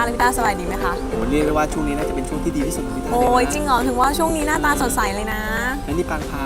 าแล้วพี่ต้าสบายดีไหมคะโอ้เรียกได้ว่าช่วงนี้น่าจะเป็นช่วงที่ดีที่สุดของพี่ตาโอ้ยเลยนะจริงเหรอถึงว่าช่วงนี้หน้าตาสดใสเลยนะ แล้วนี่ปังพา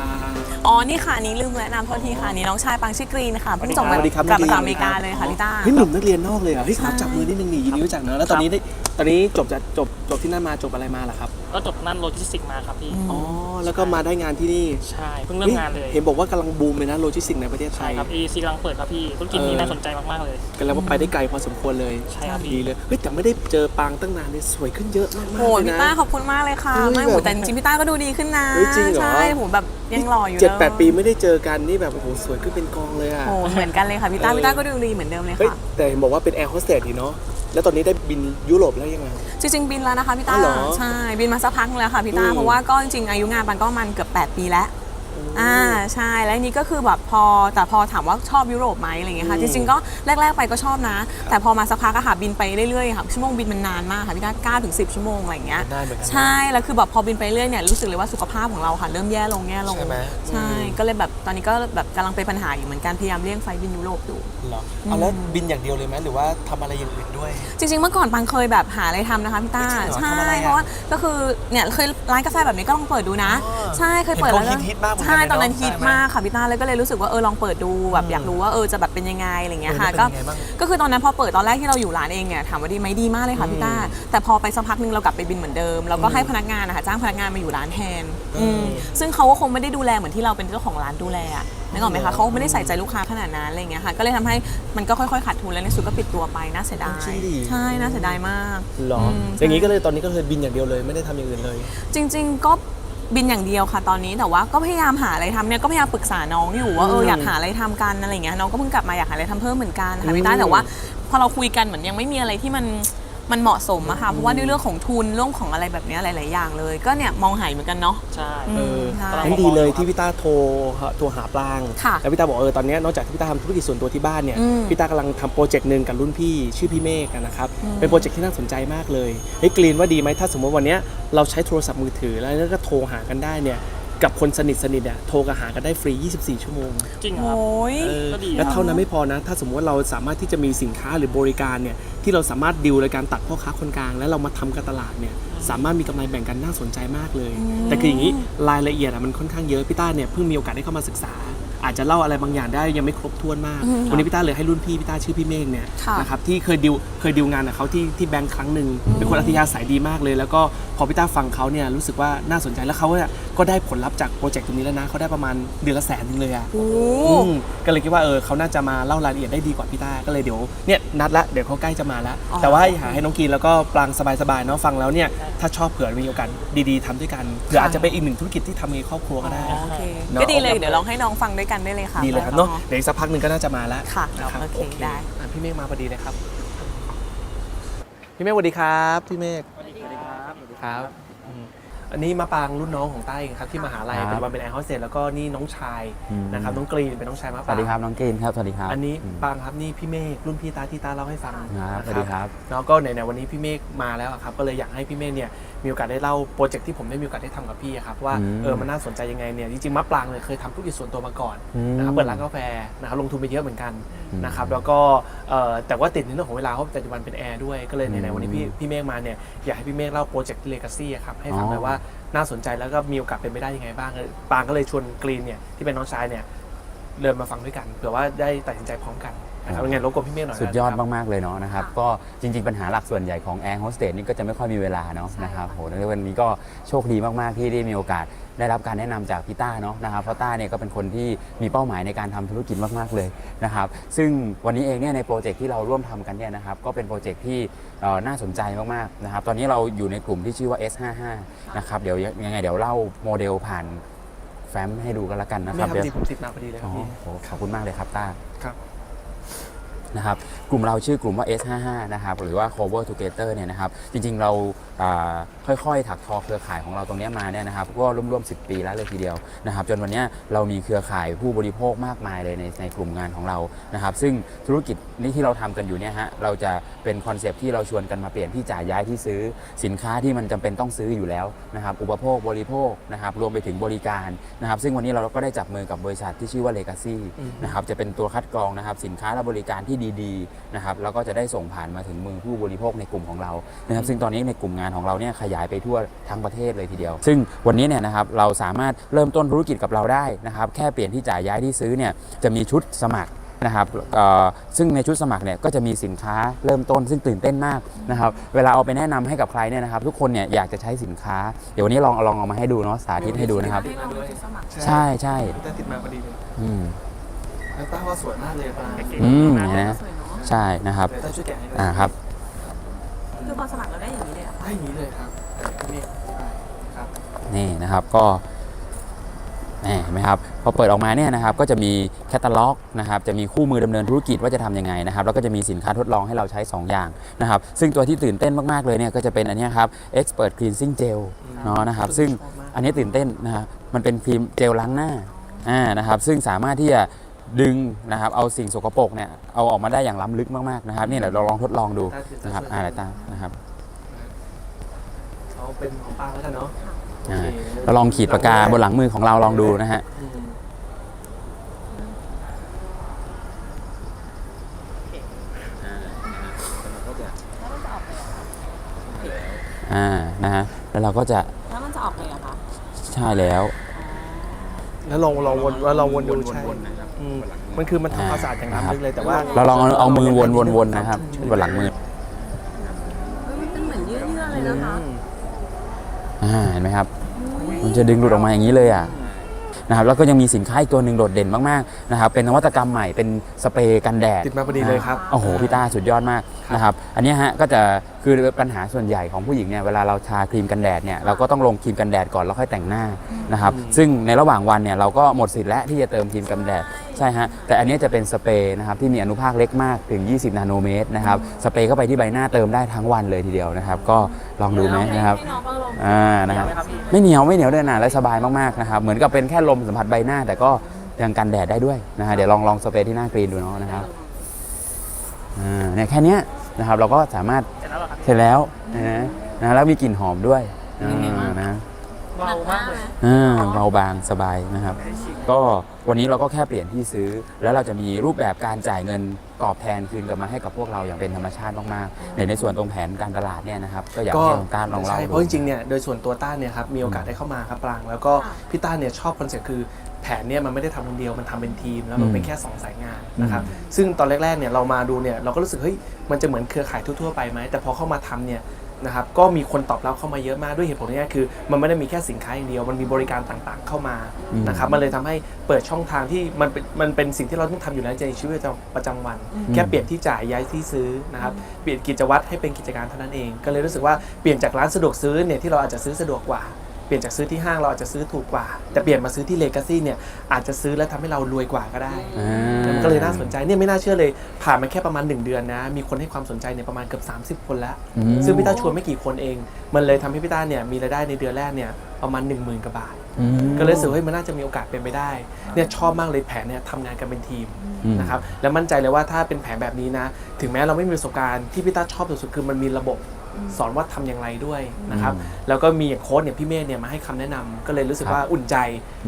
อ๋อ นี่ค่ะอันนี้ลืมแนะนำโทษทีค่ะอันนี่น้องชายปังชื่อกรีนค่ะเพิ่งจบมาสวัสดีครับกลับน้มาองกรีนจากอเมริกาเลยค่ะพี่ต้า เฮ้ยหนุ่มนักเรียนนอกเลยเหรอเฮ้ยขอใช่จับมือนิดนึงนี่ยินดีรู้จักเนอะแล้วตอนนี้ได้ตอนนี้จบจะจบจบที่นั่นมาจบอะไรมาล่ะครับ ก็จบนั่นโลจิสติกส์มาครับพี่ อ๋อ แล้วก็มาได้งานที่นี่ใช่เพิ่งเริ่มงานเลยเห็นบอกว่ากำลังบูมเลยนะโลจิสติกส์ในประเทศไทใช่ย ครับ AEC กำลังเปิดครับพี่ธุรกิจนี้เออ น่าสนใจมากๆเลย กันแล้วว่าไปได้ไกลพอสมควรเลยใช่ครับพี่ ดีเลยเฮ้ยแต่ไม่ได้เจอปางตั้งนานเลยสวยขึ้นเยอะมากๆโอ้ยเลยพี่นะ ต้าขอบคุณมากเลยค่ะ เฮ้ยไม่แบบโหแต่จริงๆพี่ต้าก็ดูดีขึ้นนะเฮ้ยจริงเหรอ ใช่โหแบบยังหล่ออยู่เจ็ดเลยแปดปีไม่ได้เจอกันนี่แบบโอ้โหสวยขึ้นเป็นกองเลยอะโอ้เหมือนกันเลยค่ะพี่ต้าเออ พี่ต้าก็ดูดีเหมือนเดิมเลยเฮ้ยค่ะ แต่เห็นบอกว่าเป็นแอร์โฮสเตสดีเนาะ แล้วตอนนี้ได้บินยุโรปแล้วยังไง จริงๆบินแล้วนะคะพี่ต้าอ๋อเหรอใช่บินมาสักพักนึงแล้วค่ะพี่ต้าอืม เพราะว่าก็จริงๆอายุงานปันก็ประมันเกือบ 8 ปีแล้ว อ่าใช่แล้วอันนี้ก็คือแบบพอแต่พอถามว่าชอบยุโรปไหมอะไรเงี้ยค่ะอืจมริงๆก็แรก ๆ ไปก็ชอบนะ แต่พอมาสักพักอะค่ะบินไปเรื่อยๆค่ะชั่วโมงบินมันนานมากค่ะพี่ต้า9ถึง10ชั่วโมงอะไรอย่างเงี้ยได้เหมือนกันนะ ใช่แล้วคือแบบพอบินไปเรื่อยเนี่ยรู้สึกเลยว่าสุขภาพของเราค่ะเริ่มแย่ลงแย่ลงใช่ไหม ใช่อืมก็เลยแบบตอนนี้ก็แบบกำลังเป็นปัญหาอยู่เหมือนกันพยายามเลี่ยงไฟล์บินยุโรปอยู่ เหรอเอาแล้วบินอย่างเดียวเลยไหมหรือว่าทำอะไรอย่างอื่นด้วย จริงๆ เมื่อก่อนปังเคยแบบหาอะไรทำนะคะพี่ต้าจริงเหรอใช่ทำอะไรอะเพราะว่าก็คือเนี่ยเคยร้านกาแฟแบบนี้ก็ลองเปิดดูนะ อ๋อใช่เคยเปิดเห็นแล้วเขาฮิตๆมากเหมือนกันใช่เลยเนอะตอนนั้นฮิตใช่ไหมมากค่ะพี่ต้าเลยก็เลยรู้สึกว่าเออลองเปิดดูแบบอยากรู้ว่าเออจะแบบเป็นยังไงอะไรเงี้ยค่ะเออก็เป็นยังไงบ้างก็คือตอนนั้นพอเปิดตอนแรกที่เราอยู่ร้านเองเนี่ยถามว่าดีไหมดีมากเลยค่ะพี่ต้าแต่พอไปสักพักหนึงเรากลับไปบินเหมือนเดิมเราก็ให้พนักงานนะคะจ้างพนักงานมาอยู่ร้านแทนอือืมมซึ่งเขาก็คงไม่ได้ดูแลเหมือนที่เราเป็นเจ้าของร้านดูแลอะนึกออกไหมอ๋คะอเขาไม่ได้ใส่ใจลูกค้าขนาดนั้นอะไรเงี้ยค่ะก็เลยทำให้มันก็ค่อยๆขาดทุนแล้วในสุดก็ปิดตัวไปน่าเสียดายจริงดิใช่น่าเสียดายมากหรอมอย่างนี้ใช่ก็เลยตอนนี้ก็คือบินอย่างเดียวเลยไม่ได้ทำอย่างอื่นเลย จริง ๆ ก็ บินอย่างเดียวค่ะตอนนี้แต่ว่าก็พยายามหาอะไรทำเนี่ยก็พยายามปรึกษาน้องอยู่ว่าเอออืมอยากหาอะไรทำกันอะไรเงี้ยน้องก็เพิ่งกลับมาอยากหาอะไรทำเพิ่มเหมือนกันอืค่ะมพี่ต้าแต่ว่า พอเราคุยกันเหมือนยังไม่มีอะไรที่มัน มันเหมาะสมอะค่ะเพราะว่าในเรื่องของทุนเรื่องของอะไรแบบเนี้ยหลาย ๆ อย่างเลย ก็เนี่ยมองหายเหมือนกันเนาะ ใช่อืมเออใช่นั่นดีเลยที่พี่ต้าโทรโทรหาปลาง ค่ะแล้วพี่ต้าบอกเออตอนเนี้ยนอกจากที่พี่ต้าทำธุรกิจส่วนตัวที่บ้านเนี่ย อืมพี่ต้ากำลังทำโปรเจกต์หนึ่งกับรุ่นพี่ชื่อพี่เมฆอะนะครับ อืม เป็นโปรเจกต์ที่น่าสนใจมากเลยเฮ้ยกรีนว่าดีไหมถ้าสมมติวันเนี้ยเราใช้โทรศัพท์มือถือแล้วก็โทรหากันได้เนี่ย กับคนสนิทสนิทเนี่ยโทรกันหากันได้ฟรี 24 ชั่วโมงจริงเหรอโอ้ครับยเออก็ดีแล้วครับเท่านั้นไม่พอนะ ถ้าสมมติว่าเราสามารถที่จะมีสินค้าหรือบริการเนี่ยที่เราสามารถดิวในการตัดพ่อค้าคนกลาง แล้วเรามาทำการตลาดเนี่ยสามารถมีกำไรแบ่งกันน่าสนใจมากเลย แต่คืออย่างนี้รายละเอียดอะมันค่อนข้างเยอะพี่ต้าเนี่ยเพิ่งมีโอกาสได้เข้ามาศึกษา อาจจะเล่าอะไรบางอย่างได้ยังไม่ครบถ้วนมากอืมวันนี้พี่ต้าเลยให้รุ่นพี่พี่ต้าชื่อพี่เมฆเนี่ยค่ะ นะครับที่เคยดิวเคยดิวงานกับเขาที่ที่แบงค์ครั้งหนึ่งเป็นคนอัธยาศัยดีมากเลย แล้วก็พอพี่ต้าฟังเขาเนี่ยรู้สึกว่าน่าสนใจแล้วเขาเนี่ยก็ได้ผลลัพธ์จากโปรเจกต์ตรงนี้แล้วนะเขาได้ประมาณเดือนละแสนหนึงเลยอะ โอ้อืมก็เลยคิดว่าเออเขาน่าจะมาเล่ารายละเอียดได้ดีกว่าพี่ต้าก็เลยเดี๋ยวเนี่ยนัดละเดี๋ยวเขาใกล้จะมาแล้วอ๋อแต่ว่าอยากให้น้องกินแล้วก็ปรางสบายๆเนาะฟังแล้วเนี่ยถ้าชอบเผื่อมีโอกาสดีๆทำด้วยกันเผื่ออาจจะเป็นอีกหนึ่งธุรกิจที่ทำในครอบครัวก็ได้ โอเค เนอะ ก็ดีเลย เดี๋ยวลองให้น้องฟังด้วยกันได้เลยค่ะดีเลยครับเนาะเดี๋ยวอีกสักพักหนึ่งก็น่าจะมาแล้วค่ะนะครับโอเคได้ อะพี่เมฆมาพอดีเลยครับ พี่เมฆสวัสดีครับ พี่เมฆสวัสดีครับสวัสดีครับ อืมอันนี้มาปรางรุ่นน้องของต้าเองครับที่มหาลัยครับ ปัจจุบันเป็นแอร์โฮสเตสแล้วก็นี่น้องชายอืม นะครับน้องกรีนเป็นน้องชายมาสปรางวัสดีครับน้องกรีนครับสวัสดีครับอันนี้มปางครับนี่พี่เมฆรุ่นพี่ตาที่ตาเล่าให้ฟังครับนะสวัสดีครับ แล้วก็ไหนๆวันนี้พี่เมฆมาแล้วอะครับก็เลยอยากให้พี่เมฆเนี่ยมีโอกาสได้เล่าโปรเจกต์ที่ผมได้มีโอกาสได้ทำกับพี่อะครับว่าอืม เออมันน่าสนใจยังไงเนี่ยจริงๆมะปรางเลยเคยทำธุรกิจส่วนตัวมาก่อนอืมนะครับเปิดร้านกาแฟนะครับลงทุนไปเยอะเหมือนกันอืมนะครับแล้วก็เอ่อแต่ว่าติดในเรื่องของเวลาเพราะปัจจุบันเป็นแอร์ด้วยก็เลยไหนๆวันนี้พี่อืมพี่เมฆมาเนี่ยอยากให้พี่เมฆเล่าโปรเจกต์เลกาซี่ครับให้ฟังอ๋อหน่อยว่า น่าสนใจแล้วก็มีโอกาสเป็นไปได้ยังไงบ้างปางก็เลยชวนกรีนเนี่ยที่เป็นน้องชายเนี่ยเดินมาฟังด้วยกันเผื่อว่าได้ตัดสินใจพร้อมกัน นะครับยังไงรบกวนพี่เมฆหน่อยสุดยอดนะครับมากๆเลยเนาะนะครับก็จริง ๆ ปัญหาหลักส่วนใหญ่ของแอร์โฮสเตสนี่ก็จะไม่ค่อยมีเวลาเนาะใช่นะครับค่ะโหในวันนี้ก็โชคดีมากๆที่ได้มีโอกาสได้รับการแนะนำจากพี่ต้าเนาะนะครับเพราะต้าเนี่ยก็เป็นคนที่มีเป้าหมายในการทำธุรกิจมากๆเลยนะครับซึ่งวันนี้เองเนี่ยในโปรเจกต์ที่เราร่วมทำกันเนี่ยนะครับก็เป็นโปรเจกต์ที่เอ่อน่าสนใจมากๆนะครับตอนนี้เราอยู่ในกลุ่มที่ชื่อว่า S55 นะครับเดี๋ยวยังไงเดี๋ยวเล่าโมเดลผ่านแฟ้มให้ดูกันละกันนะคไม่รับครับพอเดี๋ดียวผมติดมาพอดีเลยคอ๋รัอบพี่โหขอบคุณมากเลยครับต้าครับ นะครับกลุ่มเราชื่อกลุ่มว่า S55 นะครับหรือว่า Cover Together เนี่ยนะครับจริงๆเราค่อยๆ ถักทอเครือข่ายของเราตรงนี้มาเนี่ยนะครับก็ร่วมๆ 10 ปีแล้วเลยทีเดียวนะครับจนวันนี้เรามีเครือข่ายผู้บริโภคมากมายเลยในในกลุ่มงานของเรานะครับซึ่งธุรกิจนี้ที่เราทำกันอยู่เนี่ยฮะเราจะเป็นคอนเซปที่เราชวนกันมาเปลี่ยนที่จ่ายย้ายที่ซื้อสินค้าที่มันจำเป็นต้องซื้ออยู่แล้วนะครับอุปโภคบริโภคนะครับรวมไปถึงบริการนะครับซึ่งวันนี้เราก็ได้จับมือกับบริษัทที่ชื่อว่า Legacy นะครับจะเป็นตัวคัดกรองนะครับสินค้าและบริการที่ดีๆนะครับแล้วก็จะได้ส่งผ่านมาถึงมือผู้บริโภคในกลุ่มของเรานะครับซึ่งตอนนี้ในกลุ่มงานของเราเนี่ยขยายไปทั่วทั้งประเทศเลยทีเดียว ซึ่งวันนี้เนี่ยนะครับเราสามารถเริ่มต้นธุรกิจกับเราได้นะครับแค่เปลี่ยนที่จ่ายย้ายที่ซื้อเนี่ยจะมีชุดสมัครนะครับเอ่อซึ่งในชุดสมัครเนี่ยก็จะมีสินค้าเริ่มต้นซึ่งตื่นเต้นมากนะครับ เวลาเอาไปแนะนำให้กับใครเนี่ยนะครับ ทุกคนเนี่ยอยากจะใช้สินค้า เดี๋ยววันนี้ลองลองเอามาให้ดูเนาะสาธิตให้ดูนะครับให้เราไปสมัครใช่ใช่ต้าติดมาพอดีเลยอืม แล้วต้าว่าสวยมากเลยป้าอืมมากเห็นไหมสวยเนาะใช่นะครับเดี๋ยวต้าช่วยแกะให้ด้วยอ่าครับ คือพอสมัครเราได้อย่างนี้เลยเหรอได้อย่างนี้เลยครับนี่ครับนี่นะครับก็นี่เห็นไหมครับพอเปิดออกมาเนี่ยนะครับก็จะมีแคตตาล็อกนะครับจะมีคู่มือดำเนินธุรกิจว่าจะทำยังไงนะครับแล้วก็จะมีสินค้าทดลองให้เราใช้ 2 อย่างนะครับซึ่งตัวที่ตื่นเต้นมากๆเลยเนี่ยก็จะเป็นอันเนี้ยครับ Expert Cleansing Gel เนาะนะครับซึ่ง ชอบมากอันนี้ตื่นเต้นนะครับ มันเป็นครีมเจลล้างหน้า อ่า นะครับ ซึ่งสามารถที่จะ ดึงนะครับเอาสิ่งสกปรกเนี่ยเอาออกมาได้อย่างล้ำลึกมากๆนะครับนี่เดี๋ยวเราลองทดลองดูนะครับอ่าอะไรตามนะครับเอาเป็นของป้าแล้วกันเนาะอ่าโอเคเราลองขีดปากกาบนหลังมือของเราลองดูนะฮะอืมอ่านะฮะแล้วเราก็จะแล้วมันจะออกเลยเหรอคะ ใช่แล้ว แล้วลองลองวนแล้วลองวนดูใช่อืมมันคือมันทำความสะอาดอย่างล้ำลึกเลยแต่ว่า เราลองเอาเอามือวนวนวนนะครับบนหลังมือเฮ้ยมันเป็นเหมือนเยื่อๆเลยนะคะอ่าเห็นไหมครับ มันจะดึงหลุดออกมาอย่างนี้เลยอะนะครับแล้วก็ยังมีสินค้าอีกตัวหนึ่งโดดเด่นมากๆนะครับเป็นนวัตกรรมใหม่เป็นสเปรย์กันแดดติดมาพอดีเลยครับ โอ้โหพี่ต้าสุดยอดมากนะครับอันเนี้ยฮะก็จะ คือปัญหาส่วนใหญ่ของผู้หญิงเนี่ยเวลาเราทาครีมกันแดดเนี่ยเราก็ต้องลงครีมกันแดดก่อนแล้วค่อยแต่งหน้านะครับซึ่งในระหว่างวันเนี่ยเราก็หมดสิทธิ์แล้วที่จะเติมครีมกันแดดใช่ฮะแต่อันเนี้ยจะเป็นสเปรย์นะครับที่มีอนุภาคเล็กมากถึง 20 นาโนเมตรนะครับสเปรย์เข้าไปที่ใบหน้าเติมได้ทั้งวันเลยทีเดียวนะครับ ก็ลองดูไหมนะครับให้น้องก็ลองอ่านะครับไม่เหนียวไม่เหนียวด้วยนะและสบายมากๆนะครับเหมือนกับเป็นแค่ลมสัมผัสใบหน้า แต่ก็ยังกันแดดได้ด้วยนะฮะเดี๋ยวลองลองสเปรย์ที่หน้ากรีนดูเนาะนะครับอ่าเนี่ยแค่เนี้ย นะครับ เราก็สามารถเสร็จแล้วเหรอครับเสร็จแล้วนะนะแล้วมีกลิ่นหอมด้วยอ่านะเบามากเลยอ่าเบาบางสบายนะครับก็วันนี้เราก็แค่เปลี่ยนที่ซื้อ แล้วเราจะมีรูปแบบการจ่ายเงินตอบแทนคืนกลับมาให้กับพวกเราอย่างเป็นธรรมชาติมากๆในในส่วนตรงแผนการตลาดเนี่ยนะครับก็อยากก็ให้น้องต้านลองเล่าใช่ดูเพราะจริงๆเนี่ยโดยส่วนตัวต้าเนี่ยครับมีโอกาสได้เข้ามาครับปราง แล้วก็พี่ต้าเนี่ยชอบคอนเซ็ปต์คือ แผนเนี่ยมันไม่ได้ทำคนเดียวมันทำเป็นทีมแล้วมันเป็นแค่สองสายงานนะครับซึ่งตอนแรกๆเนี่ยเรามาดูเนี่ยเราก็รู้สึกเฮ้ยมันจะเหมือนเครือข่ายทั่วๆไปไหมแต่พอเข้ามาทำเนี่ยนะครับก็มีคนตอบรับเข้ามาเยอะมากด้วยเหตุผลนี้คือ มันไม่ได้มีแค่สินค้าอย่างเดียว มันมีบริการต่างๆเข้ามานะครับมันเลยทำให้เปิดช่องทางที่มันเป็นมันเป็นสิ่งที่เราต้องทำอยู่แล้วในชีวิตประจำวัน แค่เปลี่ยนที่จ่ายย้ายที่ซื้อนะครับเปลี่ยนกิจวัตรให้เป็นกิจการเท่านั้นเอง ก็เลยรู้สึกว่าเปลี่ยนจากร้านสะดวกซื้อเนี่ยที่เราอาจจะซื้อสะดวกกว่า เปลี่ยนจากซื้อที่ห้างเราอาจจะซื้อถูกกว่า แต่เปลี่ยนมาซื้อที่เลกาซี่เนี่ยอาจจะซื้อแล้วทำให้เรารวยกว่าก็ได้ อ่า มันก็เลยน่าสนใจเนี่ยไม่น่าเชื่อเลย ผ่านมาแค่ประมาณ 1 เดือนนะ มีคนให้ความสนใจเนี่ยประมาณเกือบ30 คนแล้ว อืม ซึ่งพี่ต้าชวนไม่กี่คนเอง มันเลยทำให้พี่ต้าเนี่ยมีรายได้ในเดือนแรกเนี่ยประมาณ 1 0,000กว่าบาท อืม ก็เลยรู้สึกว่าเฮ้ยมันน่าจะมีโอกาสเป็นไปได้เนี่ยชอบมากเลยแผนเนี่ยทำงานกันเป็นทีมอืม นะครับแล้วมั่นใจเลยว่าถ้าเป็นแผนแบบนี้นะ ถึงแม้เราไม่มีประสบการณ์ที่พี่ต้าชอบสุดๆคือมันมีระบบ สอนว่าทำอย่างไรด้วยนะครับแล้วก็มีอย่างโค้ชเนี่ยพี่เมธเนี่ยมาให้คำแนะนำก็เลยรู้สึกว่าอุ่นใจ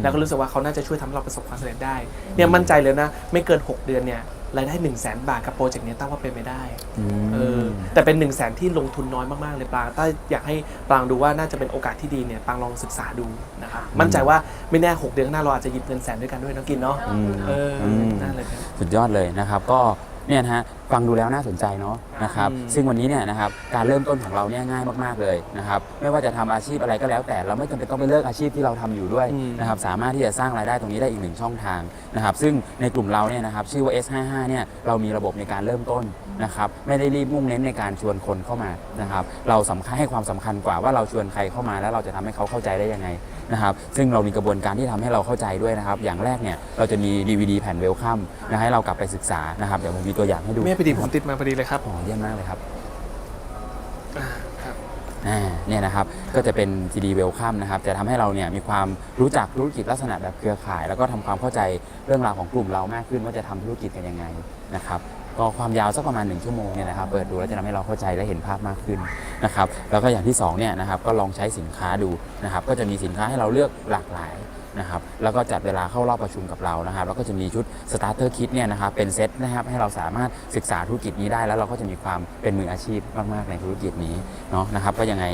แล้วก็รู้สึกว่าเขาน่าจะช่วยทำให้เราประสบความสำเร็จได้เนี่ยมั่นใจเลยนะ ไม่เกิน 6 เดือนเนี่ยรายได้ 1 0 0 0 0แสนบาทกับโปรเจกต์เนี้ตั้งว่าเป็นไปได้อืมเออแต่เป็น1นึ่งแสนที่ลงทุนน้อยมาก ๆ เลยปรางถ้าอยากให้ปรางดูว่าน่าจะเป็นโอกาสที่ดีเนี่ยปรางลองศึกษาดูนะครับมั่นใจว่าไม่แน่ 6 เดือนข้างหน้าเราอาจจะหยิบเงินแสนด้วยกันด้วยน้องกินเนาะอืมเอออมนั่นเลยครับสุดยอดเลยนะครับ ก็เนี่ยนะฮะฟังดูแล้วน่าสนใจเนาะนะครับอืมซึ่งวันนี้เนี่ยนะครับการเริ่มต้นของเราเนี่ยง่ายมากๆเลยนะครับ ไม่ว่าจะทำอาชีพอะไรก็แล้ว แต่เราไม่จำเป็นต้องไปเลิกอาชีพที่เราทำอยู่ด้วยนะครับสามารถที่จะสร้างรายได้ตรงนี้ได้อีกหนึ่งช่องทางนะครับ ซึ่งในกลุ่มเราเนี่ยนะครับชื่อว่า S55 เนี่ยเรามีระบบในการเริ่มต้นนะครับไม่ได้รีบมุ่งเน้นในการชวนคนเข้ามานะครับ เราสำคัญให้ความสำคัญกว่าว่าเราชวนใครเข้ามาแล้วเราจะทำให้เขาเข้าใจได้ยังไงนะครับ ซึ่งเรามีกระบวนการที่ทำให้เราเข้าใจด้วยนะครับ อย่างแรกเนี่ยเราจะมี DVD แผ่นเวลคัมนะให้เรากลับไปศึกษานะครับเดี๋ยวผมมีตัวอย่างให้ดูแม่พอดีผมติดมาพอดีเลยครับโอ้เยี่ยมมากเลยครับอ่าครับอ่าเนี่ยนะครับก็จะเป็น CD Welcome นะครับจะทำให้เราเนี่ยมีความรู้จักธุรกิจลักษณะแบบเครือข่าย แล้วก็ทำความเข้าใจเรื่องราวของกลุ่มเรามากขึ้นว่าจะทำธุรกิจกันยังไงนะครับก็ความยาวสักประมาณ 1 ชั่วโมงเนี่ยนะครับเปิดดูแล้วจะทำให้เราเข้าใจและเห็นภาพมากขึ้นนะครับแล้วก็อย่างที่2เนี่ยนะครับก็ลองใช้สินค้าดูนะครับก็จะมีสินค้าให้เราเลือกหลากหลาย นะครับแล้วก็จัดเวลาเข้ารอบประชุมกับเรานะครับแล้วก็จะมีชุดสตาร์เตอร์คิดเนี่ยนะครับเป็นเซตนะครับให้เราสามารถศึกษาธุรกิจนี้ได้ แล้วเราก็จะมีความเป็นมืออาชีพมากๆในธุรกิจนี้เนาะนะครับก็ยังไง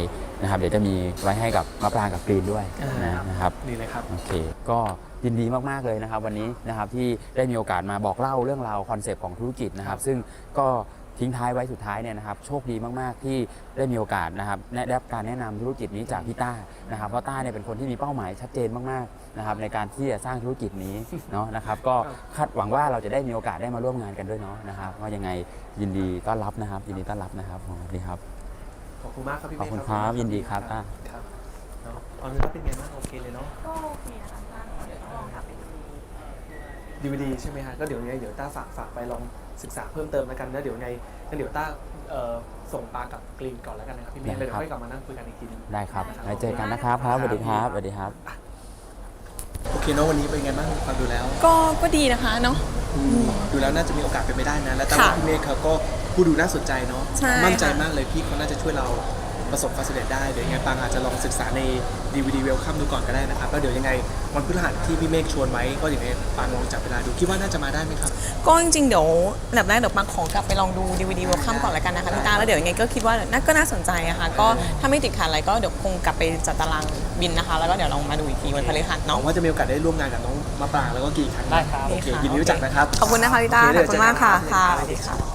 นะครับเดี๋ยวจะมีไว้ให้กับมะปรางกับกรีนด้วยอ่านนะนะครับนี่เลยครับโอเคก็ยินดีมาก ๆ เลยนะครับวันนี้นะครับที่ได้มีโอกาสมาบอกเล่าเรื่องราวคอนเซปต์ของธุรกิจนะครับ ซึ่งก็ ทิ้งท้ายไว้สุดท้ายเนี่ยนะครับโชคดีมากๆที่ได้มีโอกาสนะครับได้รับการแนะนำธุรกิจนี้จากพี่ต้านะครับเพราะต้าเนี่ยเป็นคนที่มีเป้าหมายชัดเจนมากๆนะครับในการที่จะสร้างธุรกิจนี้เนาะนะครับก็คาดหวังว่าเราจะได้มีโอกาสได้มาร่วมงานกันด้วยเนาะนะครับว่ายังไงยินดีต้อนรับนะครับ ยินดีต้อนรับนะครับสวัสดีครับขอบคุณมากครับพี่ขอบคุณเมฆครับยินดีครับครับครับเนาะตอนนี้เป็นไงบ้างโอเคเลยเนาะก็โอเคนะคะเดี๋ยวลองกลับไปดูดีวดีใช่ไหมฮะก็เดี๋ยวยังไงเดี๋ยวต้าฝากฝากไปลอง ศึกษาเพิ่มเติมแล้วกันนะเดี๋ยวไงงั้นเดี๋ยวต้าเอ่อส่งปลากับกรีนก่อนแล้วกันนะครับพี่เมฆได้แล้วเดี๋ยวครับ ค่อยกลับมานั่งคุยกันอีกทีหนึง ได้ครับไว้เจอกันนะครับครับสวัสดีครับสวัสดีครับ โอเคเนาะวันนี้เป็นไงบ้างฟังดูแล้วก็ก็ดีนะคะเนาะดูแล้วน่าจะมีโอกาสเป็นไปได้นะ และตั้งค่ะพี่เมฆเขาก็ผู้ดูน่าสนใจเนาะใช่มั่นใจค่ะ มากเลยพี่เขาน่าจะช่วยเรา ประสบความสำเร็จได้เดี๋ยวยังไงปังอาจจะลองศึกษาใน DVD Welcome ดูก่อนก็ได้นะครับ แล้วเดี๋ยวยังไงวันพฤหัสที่พี่เมฆชวนไว้ก็อย่างไงปังลองจับเวลาดูคิดว่าน่าจะมาได้ไหมครับ ก็จริงๆเดี๋ยวอันดับแรกเดี๋ยวปังขอกลับไปลองดู DVD เวลคัมก่อนละกันนะคะพี่ตาแล้วเดี๋ยวยังไงก็คิดว่าน่าก็น่าสนใจอะค่ะก็ถ้าไม่ติดขัดอะไรก็เดี๋ยวคงกลับไปจัดตารางบินนะคะ แล้วก็เดี๋ยวลองมาดูอีกทีวันพฤหัสหวัเนาะงว่าจะมีโอกาสได้ร่วมงานกับน้องมะปรางแล้วก็กี่ครั้งได้ครับ โอเคค่ะยินดีรู้จักนะครับ ขอบคุณนะคะพี่ตาโอขเดี๋อยบวคุณมากค่ะเจอกันค่ะนสวัสดีค่ะ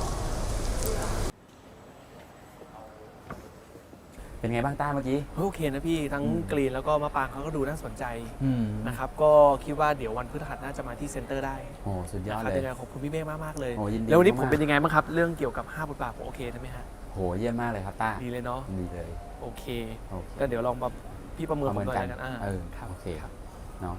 เป็นไงบ้างต้าเมื่อกี้โอเคนะพี่ทั้งกรีนแล้วก็มะปรางเขาก็ดูน่าสนใจอืมนะครับก็คิดว่าเดี๋ยววันพฤหัสน่าจะมาที่เซ็นเตอร์ได้โอ้สุดยอดนะครับเลยยังไงขอบคุณพี่เมฆมากๆเลยโอ้ยินดีแล้ววันนี้ผมมากๆเป็นยังไงบ้างครับ เรื่องเกี่ยวกับ5บทบาทผมโอเคใช่ไหมฮะโหเยี่ยมมากเลยครับต้าดีเลยเนาะดีเลยโอเคโอเคก็เดี๋ยวลองมาพี่ประเมินประผเมิมนหน่อยกันแล้วกันอ่าเออครับโอเคครับเนาะ